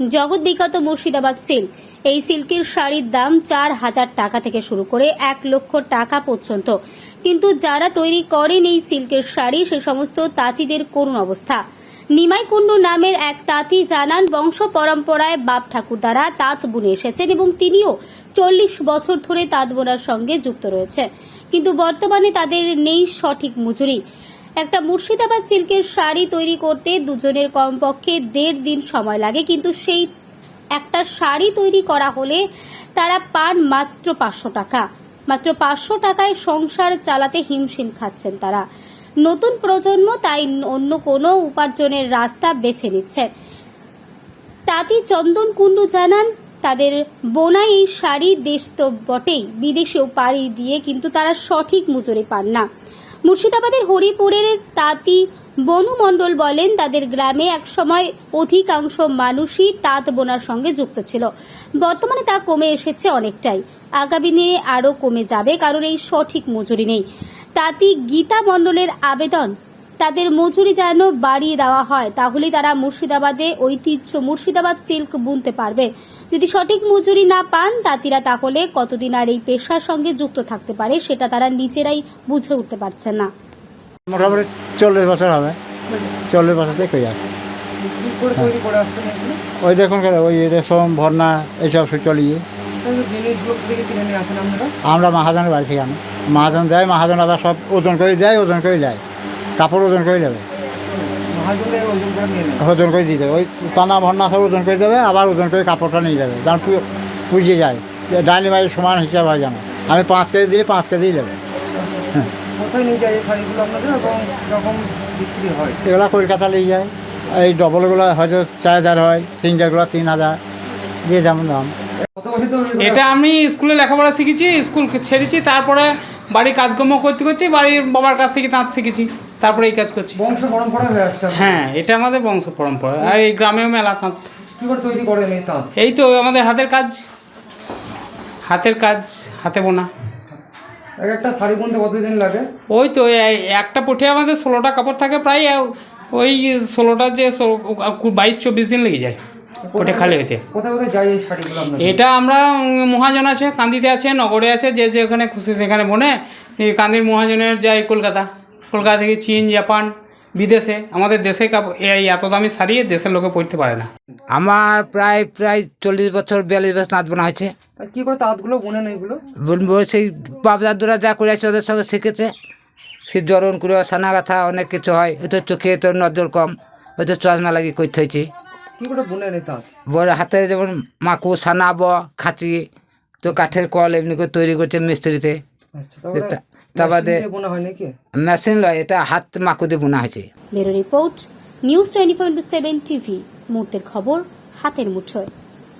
জগৎ বিখ্যাত মুর্শিদাবাদ সিল্ক। এই সিল্কের শাড়ির দাম চার হাজার টাকা থেকে শুরু করে এক লক্ষ টাকা পর্যন্ত। কিন্তু যারা তৈরি করেন এই সিল্কের শাড়ি, সে সমস্ত তাঁতিদের করুণ অবস্থা। নিমাই কুণ্ডু নামের এক তাঁতি জানান, বংশ পরম্পরায় বাপ ঠাকুর দ্বারা তাঁত বুনে এসেছেন এবং তিনিও চল্লিশ বছর ধরে তাঁত বোনার সঙ্গে যুক্ত রয়েছে কিন্তু বর্তমানে তাদের নেই সঠিক মজুরি। একটা মুর্শিদাবাদ সিল্কের শাড়ি তৈরি করতে দুজনের কমপক্ষে দেড় দিন সময় লাগে, কিন্তু সেই একটা শাড়ি তৈরি করা হলে তারা পান মাত্র পাঁচশো টাকা। মাত্র পাঁচশো টাকায় সংসার চালাতে হিমশিম খাচ্ছেন তারা। নতুন প্রজন্ম তাই অন্য কোনো উপার্জনের রাস্তা বেছে নিচ্ছে। তাঁতি চন্দন কুণ্ডু জানান, তাদের বোনাই এই শাড়ি দেশ তো বটেই, বিদেশেও পাড়ি দিয়ে কিন্তু তারা সঠিক মজুরি পান না। মুর্শিদাবাদের হরিপুরের তাঁতি বনু মণ্ডল বলেন, তাদের গ্রামে একসময় অধিকাংশ মানুষই তাঁত বোনার সঙ্গে যুক্ত ছিল। বর্তমানে তা কমে এসেছে অনেকটাই। আগামী দিনে আরও কমে যাবে, কারণ এই সঠিক মজুরি নেই। তাঁতি গীতা মণ্ডলের আবেদন, তাদের মজুরি যেন বাড়িয়ে দেওয়া হয় তাহলে তারা মুর্শিদাবাদে ঐতিহ্য মুর্শিদাবাদ সিল্ক বুনতে পারবে। যদি সঠিক মজুরি না পান তাঁতিরা তাহলে কতদিন আর এই পেশার সঙ্গে যুক্ত থাকতে পারে সেটা তারা নিজেরাই বুঝে উঠতে পারছে না। মোটামুটি চল্লিশ বছর হবে। চল্লিশ বছর থেকে আছে। এগুলো ওই দেখুন ওই রেশম, ভর্না, এইসব সব চলিয়ে আমরা মহাজনের বাড়ি থেকে আনি। মহাজন দেয়, মহাজন আবার সব ওজন করে দেয়, ওজন করে যায় কাপড় ওজন করে মহাজনে ওজন করে দিয়ে দেবে ওই টানা ভর্না সব ওজন করে দেবে আবার ওজন করে কাপড়টা নিয়ে যাবে যেন পুজিয়ে যায়। ডাইনি বাড়ি সমান হিসাব হয় যেন। আমি পাঁচ কেজি দিলে পাঁচ কেজি দেবে। কোথায় নিয়ে যায় এই শাড়িগুলো আপনাদের? এবং কীরকম বিক্রি হয়? এগুলো কলকাতা নিয়ে যায়। এই ডবলগুলো হয়তো চার হাজার হয় সিঙ্গারগুলো তিন হাজার দিয়ে যেমন দাম। এটা আমি স্কুলে লেখাপড়া শিখেছি স্কুল ছেড়েছি তারপরে বাড়ির কাজকর্ম করতে করতে বাড়ির বাবার কাছ থেকে তাঁত শিখেছি তারপরে এই কাজ করছি। বংশ পরম্পরা হয়ে আসছে হ্যাঁ এটা আমাদের বংশ পরম্পরা। আর এই গ্রামেও মেলা তাঁত। কি করে তৈরি করেন এই তাঁত? এই তো আমাদের হাতের কাজ। হাতের কাজ হাতে বোনা। এক একটা শাড়ি বুনতে কতদিন লাগে? ওই তো একটা পুঠে আমাদের ষোলোটা কাপড় থাকে প্রায় ওই ষোলোটা যে বাইশ চব্বিশ দিন লেগে যায়। পুঠে খালি হইতে। কোথায় কোথায় যায় এই শাড়িগুলো আপনাদের? এটা আমরা মহাজন আছে কান্দিতে আছে নগরে আছে যে যেখানে খুশি সেখানে বনে। এই কান্দির মহাজনের যায় কলকাতা। কলকাতা থেকে চীন জাপান বিদেশে। আমাদের দেশে এই এত দামি শাড়ি দেশের লোকে পরতে পারে না। আমার প্রায় প্রায় চল্লিশ বছর বিয়াল্লিশ বছর নাচ বোনা হয়েছে। কি করে তাঁতগুলো বুনেন এইগুলো বলব সেই বাপ দাদুরা যা করে আছে ওদের সঙ্গে শিখেছে। সে জ্বরণ করে সানা ব্যথা অনেক কিছু হয়। হয়তো চোখে তো নজর কম। হয়তো চশমা লাগি করতে হয়েছে বড় হাতে যেমন মাকু সানাব খাঁচি তো কাঠের কল এমনি করে তৈরি করছে মিস্ত্রিতে। আচ্ছা তা- বাদে মেশিন হয় লয় এটা হাত মাকু দিয়ে বোনা হয়েছে। Bureau report news twenty four into seven TV. মুহূর্তের খবর হাতের মুঠোয়।